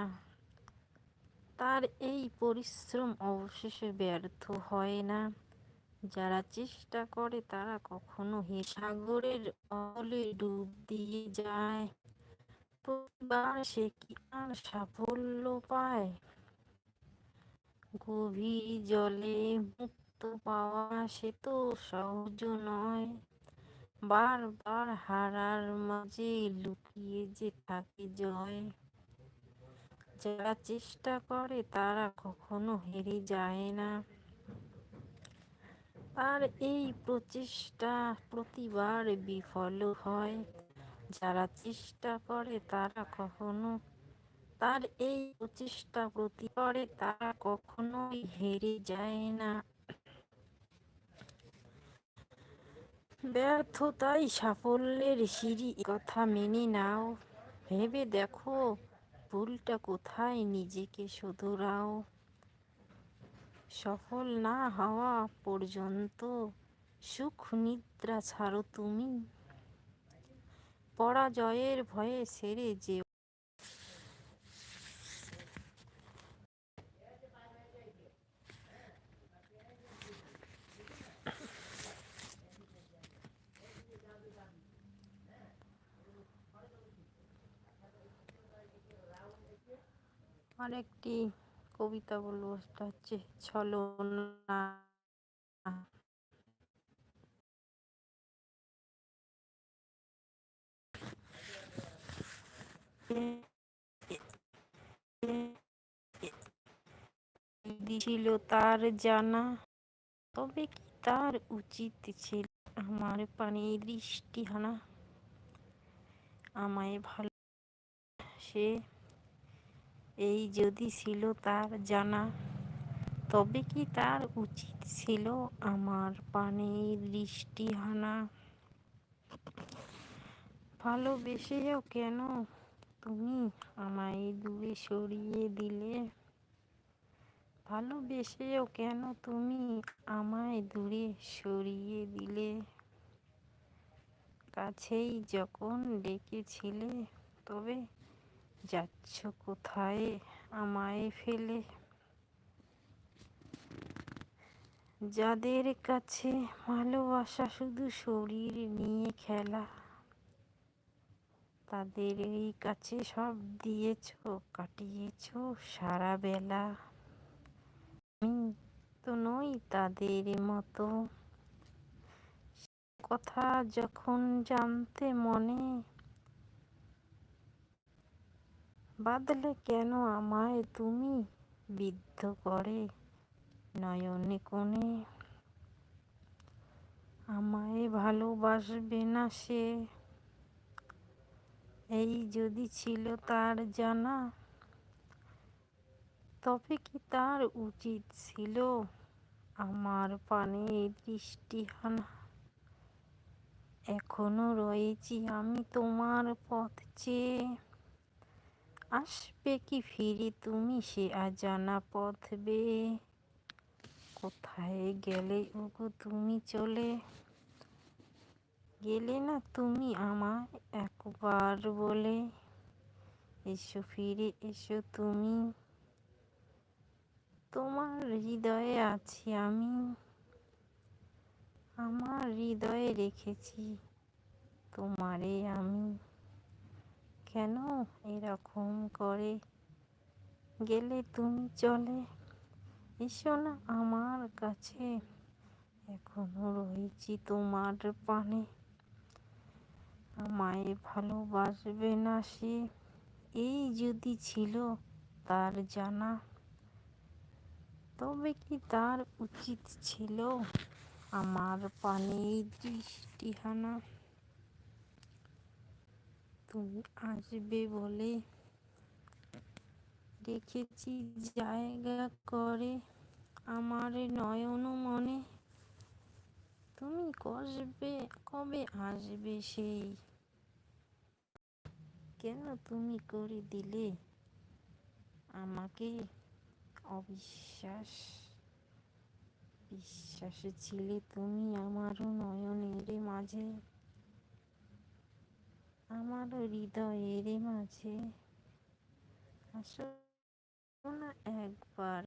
না। তার এই পরিশ্রম অবশেষে ব্যর্থ হয় না। যারা চেষ্টা করে, তারা কখনো হে সাগরের অলে ডুব দিয়ে যায়। প্রতিবার সে কি আর সাফল্য পায়? গভীর জলে মুক্ত পাওয়া সে তো সহজ নয়। বারবার হারার মাঝে লুকিয়ে যে থাকে জয়। যারা চেষ্টা করে, তারা কখনো হেরে যায় না। তার এই প্রচেষ্টা প্রতিবার বিফল হয়। যারা চেষ্টা করে, তারা কখনো, তার এই প্রচেষ্টা প্রতি করে তারা কখনোই হেরে যায় না। ব্যর্থতাই সাফল্যের সিঁড়ি। কথা মেনে নাও। ভেবে দেখো ভুলটা কোথায়? নিজেকে শোধরাও। সফল না হওয়া পর্যন্ত সুখ নিদ্রা ছাড়ো তুমি। পরাজয়ের ভয়ে সেরে যে আরেকটি কবিতা বলব, সেটা হচ্ছে ছলনা। ছিল তার জানা, তবে কি তার উচিত ছিল আমার পানে দৃষ্টি হানা? আমায় ভালো সে এই যদি ছিল তার জানা, তবে কি তার উচিত ছিল আমার পানে দৃষ্টি হানা? ভালোবেসেও কেন তুমি আমায় দূরে সরিয়ে দিলে? ভালোবেসেও কেন তুমি আমায় দূরে সরিয়ে দিলে? কাছেই যখন ডেকেছিলে, তবে যাচ্ছ কোথায়? আমায় ফেলে। যাদের কাছে ভালোবাসা, শুধু শরীর নিয়ে খেলা। তাদের এই কাছে সব দিয়েছ, কাটিয়েছ সারা বেলা আমি তো নই তাদের মতো। কথা যখন জানতে মনে বাদলে কেন আমায় তুমি বিদ্ধ করে নয়নে কোণে? আমায় ভালোবাসবে না সে। এই যদি ছিল তার জানা, তবে কি তার উচিত ছিল আমার পানে দৃষ্টিহানা এখনও রয়েছি আমি তোমার পথ চেয়ে। আসবে কি ফিরে তুমি সে অজানা পথ বেয়ে কোথায় গেলে ওগো তুমি চলে? গেলে না তুমি আমায় একবার বলে? এসো ফিরে, এসো তুমি। তোমার হৃদয়ে আছি আমি। আমার হৃদয়ে রেখেছি তোমারে আমি। কেন এরকম করে গেলে তুমি চলে? এসো না আমার কাছে। এখনও রয়েছি তোমার পানে আমায় ভালোবাসবে না সে। এই যদি ছিল তার জানা। তবে কি তার উচিত ছিল আমার পানে দৃষ্টিহানা? তুমি আসবে বলে রেখেছি জায়গা করে আমার নয়ন মনে। তুমি কসবে, কবে আসবে সেই? কেন তুমি করে দিলে আমাকে? অবিশ্বাস, বিশ্বাসে ছিলে তুমি আমারও নয়নের মাঝে। আমার হৃদয়ের মাঝে। আসো না একবার।